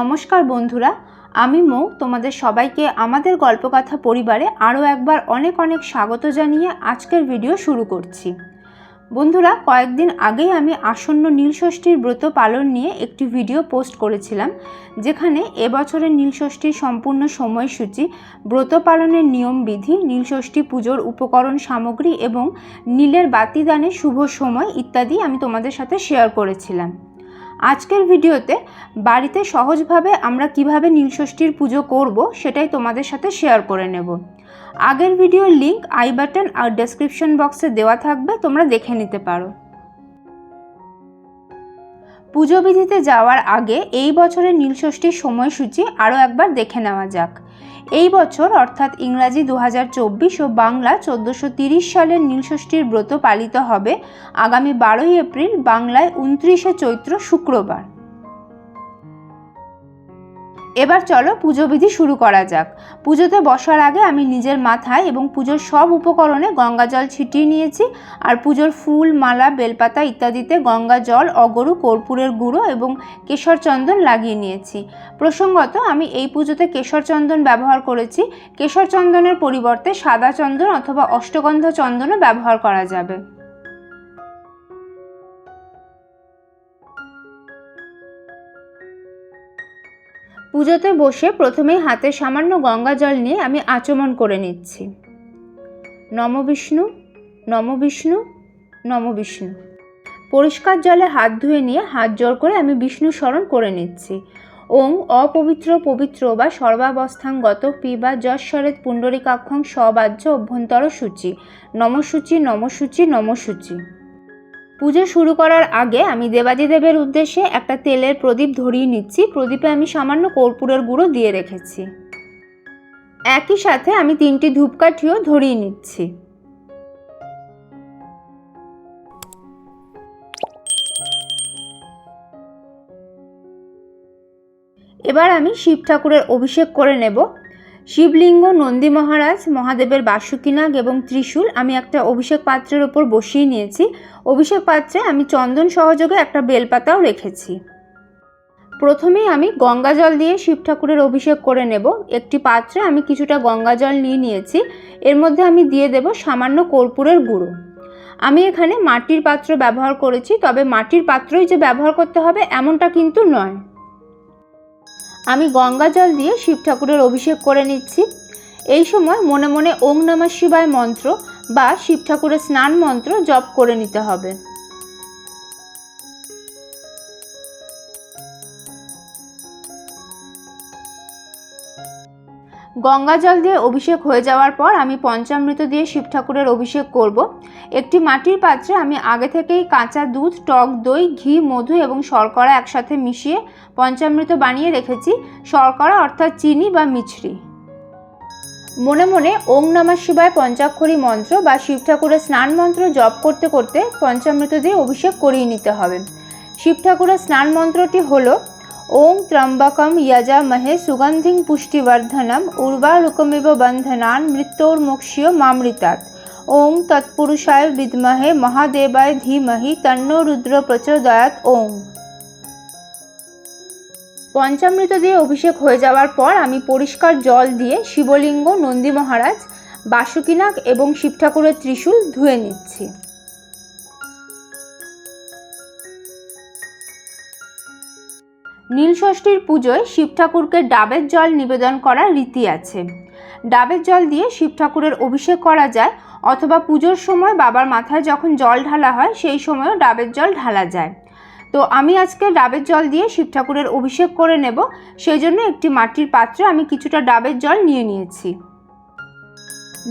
নমস্কার বন্ধুরা, আমি মৌ, তোমাদের সবাইকে আমাদের গল্পকথা পরিবারে আরও একবার অনেক অনেক স্বাগত জানিয়ে আজকের ভিডিও শুরু করছি। বন্ধুরা, কয়েকদিন আগেই আমি আসন্ন নীলষষ্ঠীর ব্রত পালন নিয়ে একটি ভিডিও পোস্ট করেছিলাম, যেখানে এবছরের নীলষষ্ঠীর সম্পূর্ণ সময়সূচি, ব্রত পালনের নিয়মবিধি নীলষষ্ঠী পুজোর উপকরণ সামগ্রী এবং নীলের বাতিদানের শুভ সময় ইত্যাদি আমি তোমাদের সাথে শেয়ার করেছিলাম। আজকের ভিডিওতে বাড়িতে সহজভাবে আমরা কীভাবে নীলষষ্ঠীর পুজো করব সেটাই তোমাদের সাথে শেয়ার করে নেব। আগের ভিডিওর লিঙ্ক আই বাটন আর ডেসক্রিপশন বক্সে দেওয়া থাকবে, তোমরা দেখে নিতে পারো। পুজো বিধিতে যাওয়ার আগে এই বছরের নীলষষ্ঠীর সময়সূচি আরও একবার দেখে নেওয়া যাক। এই বছর, অর্থাৎ ইংরাজি দু হাজার চব্বিশ ও বাংলা চোদ্দোশো তিরিশ সালের নীলষষ্ঠীর ব্রত পালিত হবে আগামী বারোই এপ্রিল বাংলায় উনত্রিশে চৈত্র শুক্রবার। এবার চলো পুজো বিধি শুরু করা যাক। পুজোতে বসার আগে আমি নিজের মাথায় এবং পুজোর সব উপকরণে গঙ্গা জল ছিটিয়ে নিয়েছি আর পুজোর ফুল, মালা, বেলপাতা ইত্যাদিতে গঙ্গা জল, অগরু, কর্পূরের গুঁড়ো এবং কেশর চন্দন লাগিয়ে নিয়েছি। প্রসঙ্গত আমি এই পুজোতে কেশর চন্দন ব্যবহার করেছি। কেশর চন্দনের পরিবর্তে সাদা চন্দন অথবা অষ্টগন্ধ চন্দনও ব্যবহার করা যাবে। পুজোতে বসে প্রথমেই হাতে সামান্য গঙ্গা জল নিয়ে আমি আচমন করে নিচ্ছি। নম বিষ্ণু নম বিষ্ণু নম বিষ্ণু। পরিষ্কার জলে হাত ধুয়ে নিয়ে হাত জোর করে আমি বিষ্ণু স্মরণ করে নিচ্ছি। ওং অপবিত্র পবিত্র বা সর্বাবস্থাঙ্গত পিবা যশ্বরেত পুণ্ডরিকাক্ষং সবাহ্য অভ্যন্তর সূচি নমসূচি নমসূচি নমসূচি। পুজো শুরু করার আগে আমি দেবাদিদেবের উদ্দেশ্যে একটা তেলের প্রদীপ ধরিয়ে নিচ্ছি। প্রদীপে আমি সামান্য কর্পূরের গুঁড়ো দিয়ে রেখেছি। একই সাথে আমি তিনটি ধূপকাঠিও ধরিয়ে নিচ্ছি। এবার আমি শিব ঠাকুরের অভিষেক করে নেব। শিবলিঙ্গ, নন্দী মহারাজ, মহাদেবের বাসুকিনাগ এবং ত্রিশূল আমি একটা অভিষেক পাত্রের ওপর বসিয়ে নিয়েছি। অভিষেক পাত্রে আমি চন্দন সহযোগে একটা বেলপাতাও রেখেছি। প্রথমেই আমি গঙ্গা জল দিয়ে শিব ঠাকুরের অভিষেক করে নেব। একটি পাত্রে আমি কিছুটা গঙ্গা জল নিয়ে নিয়েছি। এর মধ্যে আমি দিয়ে দেব সামান্য কর্পূরের গুঁড়ো। আমি এখানে মাটির পাত্র ব্যবহার করেছি, তবে মাটির পাত্রই যে ব্যবহার করতে হবে এমনটা কিন্তু নয়। আমি গঙ্গা জল দিয়ে শিব ঠাকুরের অভিষেক করে নিচ্ছি। এই সময় মনে মনে ওং নমঃ শিবায় মন্ত্র বা শিব ঠাকুরের স্নান মন্ত্র জপ করে নিতে হবে। গঙ্গা জল দিয়ে অভিষেক হয়ে যাওয়ার পর আমি পঞ্চামৃত দিয়ে শিব ঠাকুরের অভিষেক করব। একটি মাটির পাত্রে আমি আগে থেকেই কাঁচা দুধ, টক দই, ঘি, মধু এবং শর্করা একসাথে মিশিয়ে পঞ্চামৃত বানিয়ে রেখেছি। শর্করা অর্থাৎ চিনি বা মিছরি। মনে মনে ওং নমঃ শিবায় পঞ্চাক্ষরী মন্ত্র বা শিব ঠাকুরের স্নান মন্ত্র জপ করতে করতে পঞ্চামৃত দিয়ে অভিষেক করিয়ে নিতে হবে। শিব ঠাকুরের স্নান মন্ত্রটি হলো ওং ত্রম্বকম যজামহে সুগন্ধিং পুষ্টিবর্ধনম উর্বারুকমিব বন্ধনান মৃত্যুর্মোক্ষীয় মামৃতাৎ ওং তৎপুরুষায় বিদ্মহে মহাদেবায় ধীমহি তন্ন রুদ্র প্রচোদয়াত ওং পঞ্চামৃত দিয়ে অভিষেক হয়ে যাওয়ার পর আমি পরিষ্কার জল দিয়ে শিবলিঙ্গ, নন্দী মহারাজ বাসুকিনাগ এবং শিব ঠাকুরের ত্রিশূল ধুয়ে নিচ্ছি। নীলষষ্ঠীর পুজোয় শিব ঠাকুরকে ডাবের জল নিবেদন করার রীতি আছে। ডাবের জল দিয়ে শিব ঠাকুরের অভিষেক করা যায়, অথবা পুজোর সময় বাবার মাথায় যখন জল ঢালা হয়, সেই সময়ও ডাবের জল ঢালা যায়। তো আমি আজকে ডাবের জল দিয়ে শিব ঠাকুরের অভিষেক করে নেব সেই জন্য একটি মাটির পাত্রে আমি কিছুটা ডাবের জল নিয়ে নিয়েছি।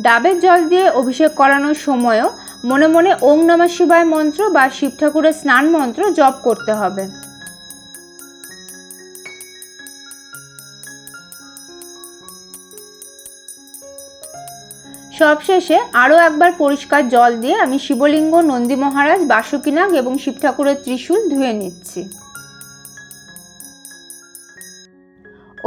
ডাবের জল দিয়ে অভিষেক করানোর সময়ও মনে মনে ওং নমঃ শিবায় মন্ত্র বা শিব ঠাকুরের স্নান মন্ত্র জপ করতে হবে। সবশেষে আরও একবার পরিষ্কার জল দিয়ে আমি শিবলিঙ্গ, নন্দী মহারাজ, বাসুকিনাগ এবং শিব ঠাকুরের ত্রিশূল ধুয়ে নিচ্ছি।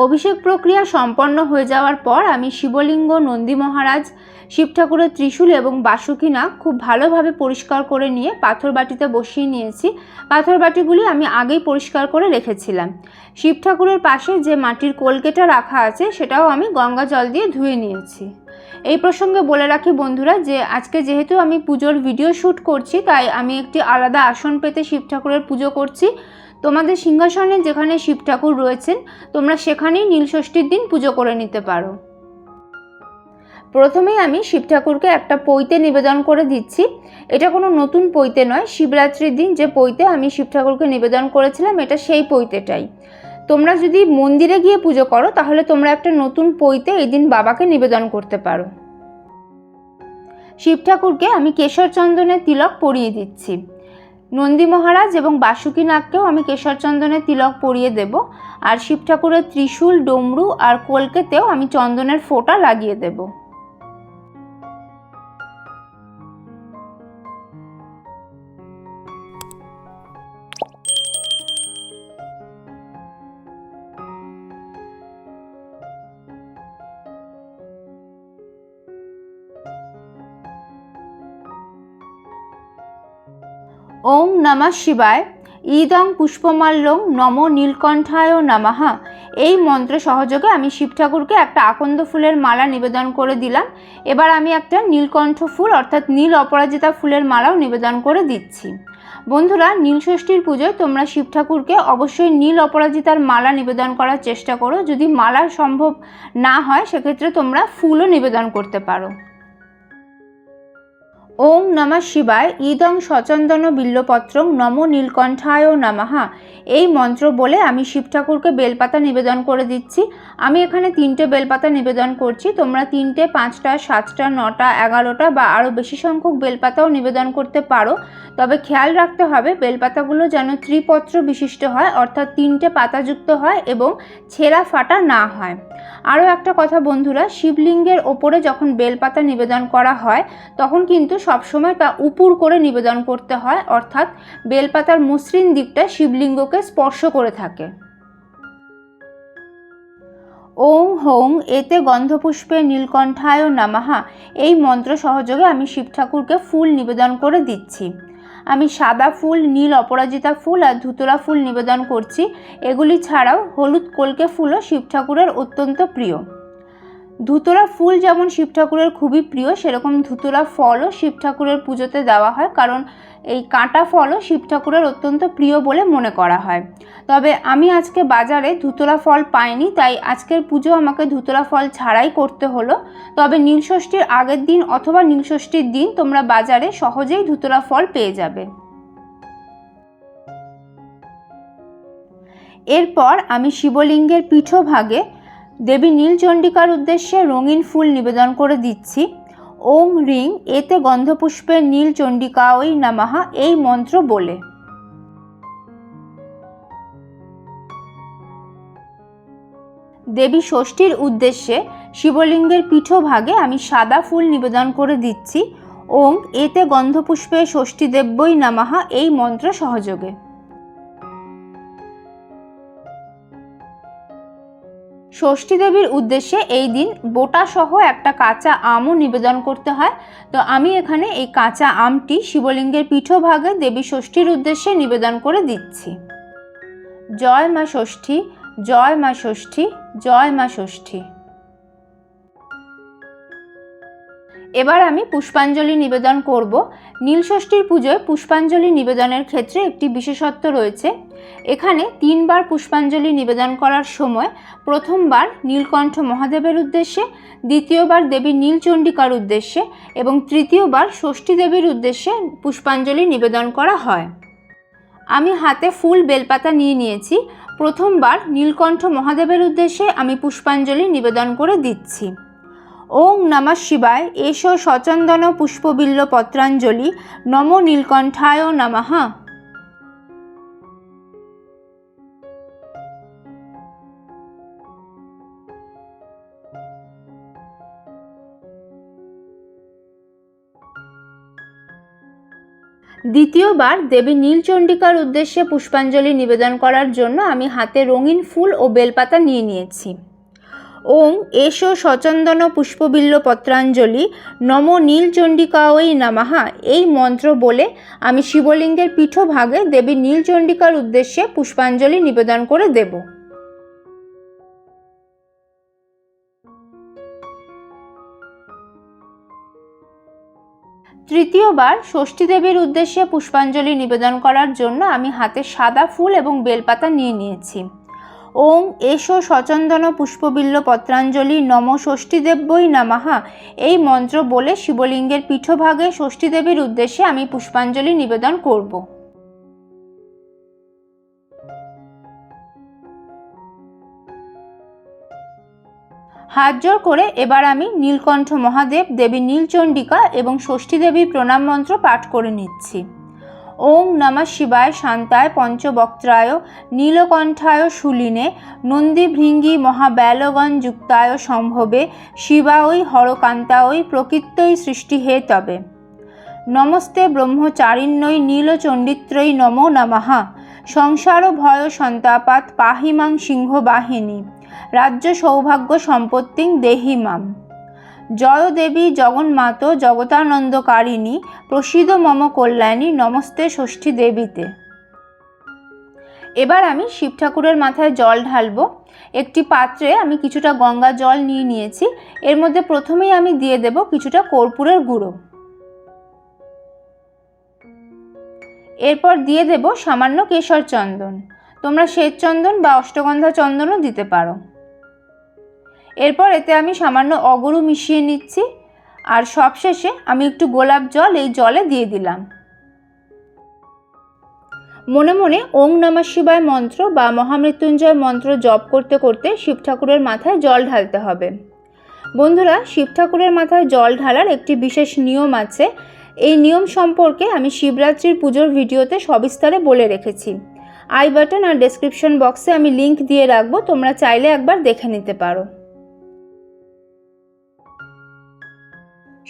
অভিষেক প্রক্রিয়া সম্পন্ন হয়ে যাওয়ার পর আমি শিবলিঙ্গ, নন্দী মহারাজ শিব ঠাকুরের ত্রিশূল এবং বাসুকিনা খুব ভালোভাবে পরিষ্কার করে নিয়ে পাথর বাটিতে বসিয়ে নিয়েছি। পাথর বাটিগুলি আমি আগেই পরিষ্কার করে রেখেছিলাম। শিব ঠাকুরের পাশে যে মাটির কলকেটা রাখা আছে, সেটাও আমি গঙ্গা জল দিয়ে ধুয়ে নিয়েছি। এই প্রসঙ্গে বলে রাখি বন্ধুরা যে, আজকে যেহেতু আমি পুজোর ভিডিও শ্যুট করছি, তাই আমি একটি আলাদা আসন পেতে শিব ঠাকুরের পুজো করছি। তোমাদের সিংহাসনে যেখানে শিব ঠাকুর রয়েছেন, তোমরা সেখানেই নীলষষ্ঠীর দিন পুজো করে নিতে পারো। প্রথমেই আমি শিব ঠাকুরকে একটা পৈতে নিবেদন করে দিচ্ছি। এটা কোনো নতুন পৈতে নয়, শিবরাত্রির দিন যে পৈতে আমি শিব ঠাকুরকে নিবেদন করেছিলাম, এটা সেই পৈতেটাই। তোমরা যদি মন্দিরে গিয়ে পুজো করো, তাহলে তোমরা একটা নতুন পৈতে এই দিন বাবাকে নিবেদন করতে পারো। শিব ঠাকুরকে আমি কেশর চন্দনের তিলক পরিয়ে দিচ্ছি। নন্দী মহারাজ এবং বাসুকী নাগকেও আমি কেশর চন্দনের তিলক পরিয়ে দেব। আর শিব ঠাকুরের ত্রিশূল, ডমরু আর কলকেতেও আমি চন্দনের ফোঁটা লাগিয়ে দেবো। নমঃ শিবায়। ইদং পুষ্পমাল্যং নম নীলকণ্ঠায় নামাহা এই মন্ত্র সহযোগে আমি শিব ঠাকুরকে একটা আকন্দ ফুলের মালা নিবেদন করে দিলাম। এবার আমি একটা নীলকণ্ঠ ফুল অর্থাৎ নীল অপরাজিতা ফুলের মালাও নিবেদন করে দিচ্ছি। বন্ধুরা নীলষষ্ঠীর পুজোয় তোমরা শিব ঠাকুরকে অবশ্যই নীল অপরাজিতার মালা নিবেদন করার চেষ্টা করো। যদি মালা সম্ভব না হয়, সেক্ষেত্রে তোমরা ফুলও নিবেদন করতে পারো। ওং নমঃ শিবায় ইদং সচন্দন বিল্লপত্রং নম নীলকণ্ঠায় নামাহা এই মন্ত্র বলে আমি শিব ঠাকুরকে বেলপাতা নিবেদন করে দিচ্ছি। আমি এখানে তিনটে বেলপাতা নিবেদন করছি। তোমরা তিনটে, পাঁচটা, সাতটা, নটা, এগারোটা বা আরও বেশি সংখ্যক বেলপাতাও নিবেদন করতে পারো। তবে খেয়াল রাখতে হবে, বেলপাতাগুলো যেন ত্রিপত্র বিশিষ্ট হয়, অর্থাৎ তিনটে পাতাযুক্ত হয় এবং ছেঁড়া ফাটা না হয়। আরও একটা কথা বন্ধুরা, শিবলিঙ্গের ওপরে যখন বেলপাতা নিবেদন করা হয়, তখন কিন্তু সবসময় তা উপুর করে নিবেদন করতে হয়, অর্থাৎ বেলপাতার মসৃণ দিকটা শিবলিঙ্গকে স্পর্শ করে থাকে। ওং হৌং, এতে গন্ধপুষ্পে নীলকণ্ঠায় নামাহা, এই মন্ত্র সহযোগে আমি শিব ঠাকুরকে ফুল নিবেদন করে দিচ্ছি। আমি সাদা ফুল, নীল অপরাজিতা ফুল আর ধুতরা ফুল নিবেদন করছি। এগুলি ছাড়াও হলুদ কলকে ফুলও শিব ঠাকুরের অত্যন্ত প্রিয়। ধুতরা ফুল যেমন শিব ঠাকুরের খুবই প্রিয়, সেরকম ধুতরা ফলও শিব ঠাকুরের পুজোতে দেওয়া হয়, কারণ এই কাঁটা ফলও শিব ঠাকুরের অত্যন্ত প্রিয় বলে মনে করা হয়। তবে আমি আজকে বাজারে ধুতরা ফল পাইনি, তাই আজকের পুজো আমাকে ধুতরা ফল ছাড়াই করতে হলো। তবে নীলষষ্ঠীর আগের দিন অথবা নীলষষ্ঠীর দিন তোমরা বাজারে সহজেই ধুতরা ফল পেয়ে যাবে। এরপর আমি শিবলিঙ্গের পিঠভাগে দেবী নীলচণ্ডিকার উদ্দেশ্যে রঙিন ফুল নিবেদন করে দিচ্ছি। ওং রিং, এতে গন্ধপুষ্পের নীলচণ্ডিকা ওই নামাহা, এই মন্ত্র বলে। দেবী ষষ্ঠীর উদ্দেশ্যে শিবলিঙ্গের পিঠভাগে আমি সাদা ফুল নিবেদন করে দিচ্ছি। ওং এতে গন্ধপুষ্পে ষষ্ঠী দেব্যই নামাহা, এই মন্ত্র সহযোগে। ষষ্ঠী দেবীর উদ্দেশ্যে এই দিন বোটা সহ একটা কাঁচা আমও নিবেদন করতে হয়। তো আমি এখানে এই কাঁচা আমটি শিবলিঙ্গের পিঠভাগে দেবী ষষ্ঠীর উদ্দেশ্যে নিবেদন করে দিচ্ছি। জয় মা ষষ্ঠী, জয় মা ষষ্ঠী, জয় মা ষষ্ঠী। এবার আমি পুষ্পাঞ্জলি নিবেদন করব। নীলষষ্ঠীর পুজোয় পুষ্পাঞ্জলি নিবেদনের ক্ষেত্রে একটি বিশেষত্ব রয়েছে। এখানে তিনবার পুষ্পাঞ্জলি নিবেদন করার সময় প্রথমবার নীলকণ্ঠ মহাদেবের উদ্দেশ্যে, দ্বিতীয়বার দেবী নীলচণ্ডিকার উদ্দেশ্যে এবং তৃতীয়বার ষষ্ঠী দেবীর উদ্দেশ্যে পুষ্পাঞ্জলি নিবেদন করা হয়। আমি হাতে ফুল বেলপাতা নিয়ে নিয়েছি। প্রথমবার নীলকণ্ঠ মহাদেবের উদ্দেশ্যে আমি পুষ্পাঞ্জলি নিবেদন করে দিচ্ছি। ওং নমঃ শিবায়, এসো সচন্দন পুষ্পবিল্ল পত্রাঞ্জলি, নম নীলকণ্ঠায় নমঃ। দ্বিতীয়বার দেবী নীলচণ্ডিকার উদ্দেশ্যে পুষ্পাঞ্জলি নিবেদন করার জন্য আমি হাতে রঙিন ফুল ও বেলপাতা নিয়ে নিয়েছি। ওং এসো সচন্দন পুষ্পবিল্ল পত্রাঞ্জলি, নম নীলচণ্ডিকাওই নামাহা এই মন্ত্র বলে আমি শিবলিঙ্গের পীঠভাগে দেবী নীলচণ্ডিকার উদ্দেশ্যে পুষ্পাঞ্জলি নিবেদন করে দেব। তৃতীয়বার ষষ্ঠী দেবীর উদ্দেশ্যে পুষ্পাঞ্জলি নিবেদন করার জন্য আমি হাতে সাদা ফুল এবং বেলপাতা নিয়ে নিয়েছি। ওং এসো সচন্দন পুষ্পবিল্ল পত্রাঞ্জলি নম ষষ্ঠীদেব্যই নামাহা। এই মন্ত্র বলে শিবলিঙ্গের পীঠভাগে ষষ্ঠীদেবীর উদ্দেশ্যে আমি পুষ্পাঞ্জলি নিবেদন করব। হাত জোর করে এবার আমি নীলকণ্ঠ মহাদেব, দেবী নীলচণ্ডিকা এবং ষষ্ঠী দেবীর প্রণাম মন্ত্র পাঠ করে নিচ্ছি। ওং নমঃ শিবায় শান্তায় পঞ্চবক্ত্রায় নীলকণ্ঠায় শুলিনে নন্দীভৃঙ্গি মহাব্যালগণ যুক্তায় সম্ভবে শিবাঐ হরকান্তাঐ প্রকৃত্যই সৃষ্টি হে তবে। নমস্তে ব্রহ্মচারিণ্যই নীলচণ্ডিত্রৈ নমো নমঃ। সংসার ভয় সন্তাপাত পাহিমাং সিংহবাহিনী রাজ্য সৌভাগ্য সম্পত্তিং দেহি মাম জয় দেবী জগন্মাত জগতানন্দকারিণী প্রসিদ মম কল্যাণী নমস্তে ষষ্ঠী দেবীতে। এবার আমি শিব ঠাকুরের মাথায় জল ঢালবো। একটি পাত্রে আমি কিছুটা গঙ্গা জল নিয়ে নিয়েছি। এর মধ্যে প্রথমেই আমি দিয়ে দেব কিছুটা কর্পূরের গুঁড়ো। এরপর দিয়ে দেব সামান্য কেশর চন্দন তোমরা শ্বেত চন্দন বা অষ্টগন্ধা চন্দনও দিতে পারো। এরপর এতে আমি সামান্য অগরু মিশিয়ে নিচ্ছি আর সবশেষে আমি একটু গোলাপ জল এই জলে দিয়ে দিলাম। মনে মনে ওং নমঃ শিবায় মন্ত্র বা মহামৃত্যুঞ্জয় মন্ত্র জপ করতে করতে শিব ঠাকুরের মাথায় জল ঢালতে হবে। বন্ধুরা, শিব ঠাকুরের মাথায় জল ঢালার একটি বিশেষ নিয়ম আছে। এই নিয়ম সম্পর্কে আমি শিবরাত্রির পুজোর ভিডিওতে সবিস্তারে বলে রেখেছি। আই বাটন আর ডেসক্রিপশন বক্সে আমি লিংক দিয়ে রাখব, তোমরা চাইলে একবার দেখে নিতে পারো।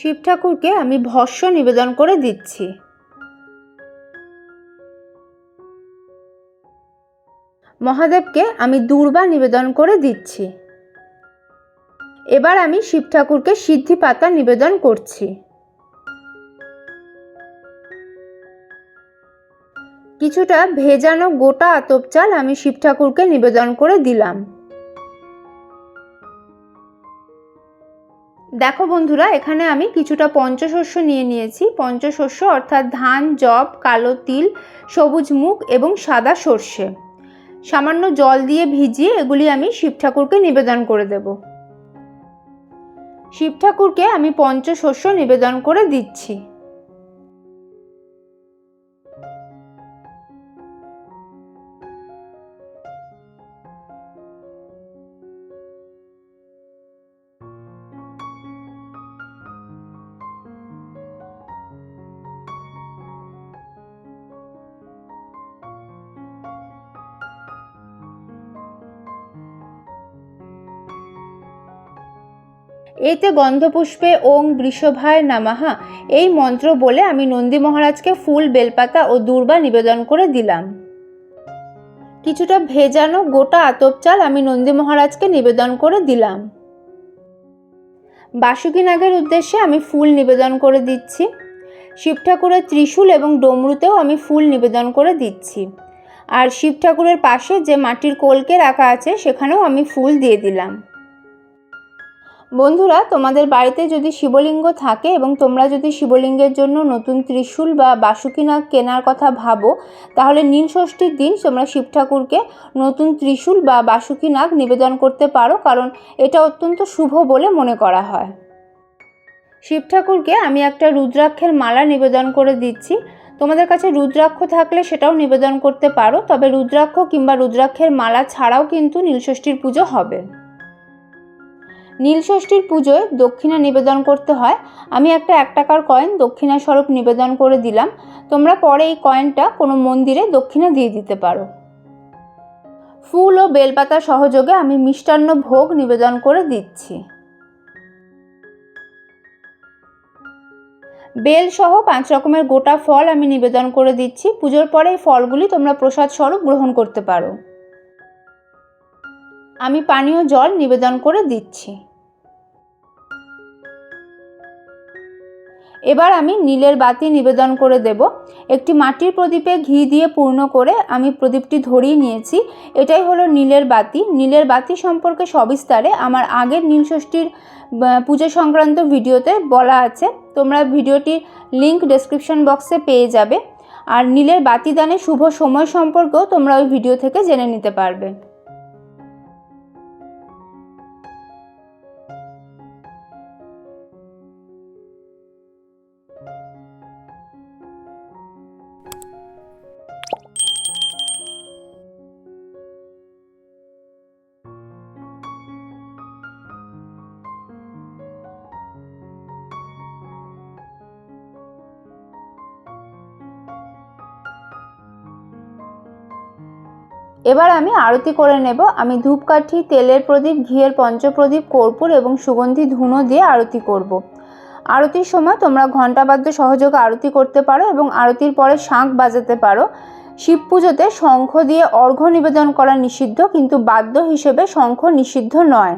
শিব ঠাকুরকে আমি ভস্য নিবেদন করে দিচ্ছি। মহাদেবকে আমি দূর্বা নিবেদন করে দিচ্ছি। এবার আমি শিব ঠাকুরকে সিদ্ধি পাতা নিবেদন করছি। কিছুটা ভেজানো গোটা আতপ চাল আমি শিব ঠাকুরকে নিবেদন করে দিলাম। দেখো বন্ধুরা, এখানে আমি কিছুটা পঞ্চশস্য নিয়ে নিয়েছি। পঞ্চশস্য অর্থাৎ ধান জব কালো তিল, সবুজ মুখ এবং সাদা সর্ষে। সামান্য জল দিয়ে ভিজিয়ে এগুলি আমি শিব ঠাকুরকে নিবেদন করে দেব। শিব ঠাকুরকে আমি পঞ্চশস্য নিবেদন করে দিচ্ছি। এতে গন্ধপুষ্পে ওং বৃষভায় নামাহা। এই মন্ত্র বলে আমি নন্দী মহারাজকে ফুল, বেলপাতা ও দূর্বা নিবেদন করে দিলাম। কিছুটা ভেজানো গোটা আতপ চাল আমি নন্দী মহারাজকে নিবেদন করে দিলাম। বাসুকী নাগের উদ্দেশ্যে আমি ফুল নিবেদন করে দিচ্ছি। শিব ঠাকুরের ত্রিশূল এবং ডমরুতেও আমি ফুল নিবেদন করে দিচ্ছি। আর শিব ঠাকুরের পাশে যে মাটির কলকে রাখা আছে, সেখানেও আমি ফুল দিয়ে দিলাম। বন্ধুরা, তোমাদের বাড়িতে যদি শিবলিঙ্গ থাকে এবং তোমরা যদি শিবলিঙ্গের জন্য নতুন ত্রিশূল বা বাসুকি নাগ কেনার কথা ভাবো, তাহলে নীল ষষ্ঠীর দিন তোমরা শিব ঠাকুরকে নতুন ত্রিশূল বা বাসুকি নাগ নিবেদন করতে পারো, কারণ এটা অত্যন্ত শুভ বলে মনে করা হয়। শিব ঠাকুরকে আমি একটা রুদ্রাক্ষের মালা নিবেদন করে দিচ্ছি। তোমাদের কাছে রুদ্রাক্ষ থাকলে সেটাও নিবেদন করতে পারো, তবে রুদ্রাক্ষ কিংবা রুদ্রাক্ষের মালা ছাড়াও কিন্তু নীলষষ্ঠীর পুজো হবে। নীলষষ্ঠীর পুজোয় দক্ষিণা নিবেদন করতে হয়। আমি একটা এক টাকার কয়েন দক্ষিণা স্বরূপ নিবেদন করে দিলাম। তোমরা পরে এই কয়েনটা কোনো মন্দিরে দক্ষিণা দিয়ে দিতে পারো। ফুল ও বেলপাতা সহযোগে আমি মিষ্টান্ন ভোগ নিবেদন করে দিচ্ছি। বেল সহ পাঁচ রকমের গোটা ফল আমি নিবেদন করে দিচ্ছি। পুজোর পরে এই ফলগুলি তোমরা প্রসাদ স্বরূপ গ্রহণ করতে পারো। আমি পানীয় জল নিবেদন করে দিচ্ছি। এবার আমি নীলের বাতি নিবেদন করে দেব। একটি মাটির প্রদীপে ঘি দিয়ে পূর্ণ করে আমি প্রদীপটি ধরিয়ে নিয়েছি। এটাই হলো নীলের বাতি। নীলের বাতি সম্পর্কে সবিস্তারে আমার আগের নীল ষষ্ঠীর পুজো সংক্রান্ত ভিডিওতে বলা আছে। তোমরা ভিডিওটির লিংক ডেসক্রিপশন বক্সে পেয়ে যাবে। আর নীলের বাতিদানের শুভ সময় সম্পর্কেও তোমরা ওই ভিডিও থেকে জেনে নিতে পারবে। এবার আমি আরতি করে নেব। আমি ধূপকাঠি, তেলের প্রদীপ, ঘিয়ের পঞ্চপ্রদীপ, কর্পূর এবং সুগন্ধি ধুনো দিয়ে আরতি করব। আরতির সময় তোমরা ঘণ্টাবাদ্য সহযোগে আরতি করতে পারো এবং আরতির পরে শাঁখ বাজাতে পারো। শিব পুজোতে শঙ্খ দিয়ে অর্ঘ্য নিবেদন করা নিষিদ্ধ, কিন্তু বাদ্য হিসেবে শঙ্খ নিষিদ্ধ নয়।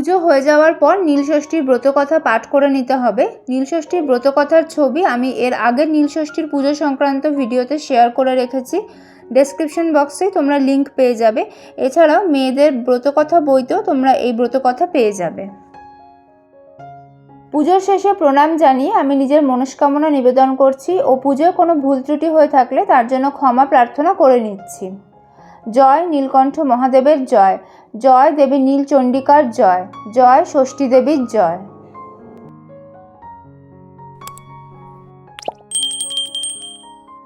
পুজো হয়ে যাওয়ার পর নীলষষ্ঠীর ব্রতকথা পাঠ করে নিতে হবে। নীলষষ্ঠীর ব্রতকথার ছবি আমি এর আগের নীলষষ্ঠীর পুজো সংক্রান্ত ভিডিওতে শেয়ার করে রেখেছি। ডেসক্রিপশন বক্সে তোমরা লিংক পেয়ে যাবে। এছাড়াও মেয়েদের ব্রতকথা বইতেও তোমরা এই ব্রতকথা পেয়ে যাবে। পুজোর শেষে প্রণাম জানিয়ে আমি নিজের মনস্কামনা নিবেদন করছি ও পুজোয় কোনো ভুল ত্রুটি হয়ে থাকলে তার জন্য ক্ষমা প্রার্থনা করে নিচ্ছি। জয় নীলকণ্ঠ মহাদেবের জয়। জয় দেবী নীলচণ্ডিকার জয় জয় ষষ্ঠী দেবীর জয়।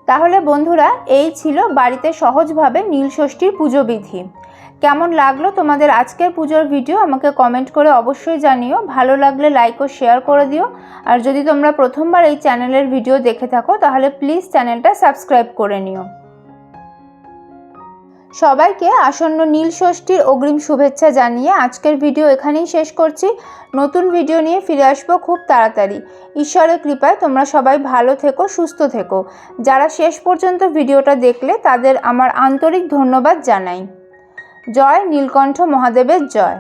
তাহলে বন্ধুরা, এই ছিল বাড়িতে সহজভাবে নীলষষ্ঠীর পুজো বিধি। কেমন লাগল তোমাদের আজকের পুজোর ভিডিও আমাকে কমেন্ট করে অবশ্যই জানিও। ভালো লাগলে লাইক ও শেয়ার করে দিও। আর যদি তোমরা প্রথমবার এই চ্যানেলের ভিডিও দেখে থাকো, তাহলে প্লিজ চ্যানেলটা সাবস্ক্রাইব করে নিও। সবাইকে আসন্ন নীল ষষ্ঠীর অগ্রিম শুভেচ্ছা জানিয়ে আজকের ভিডিও এখানেই শেষ করছি। নতুন ভিডিও নিয়ে ফিরে আসব খুব তাড়াতাড়ি। ঈশ্বরের কৃপায় তোমরা সবাই ভালো থেকো, সুস্থ থেকো। যারা শেষ পর্যন্ত ভিডিওটা দেখলে তাদের আমার আন্তরিক ধন্যবাদ জানাই। জয় নীলকণ্ঠ মহাদেবের জয়।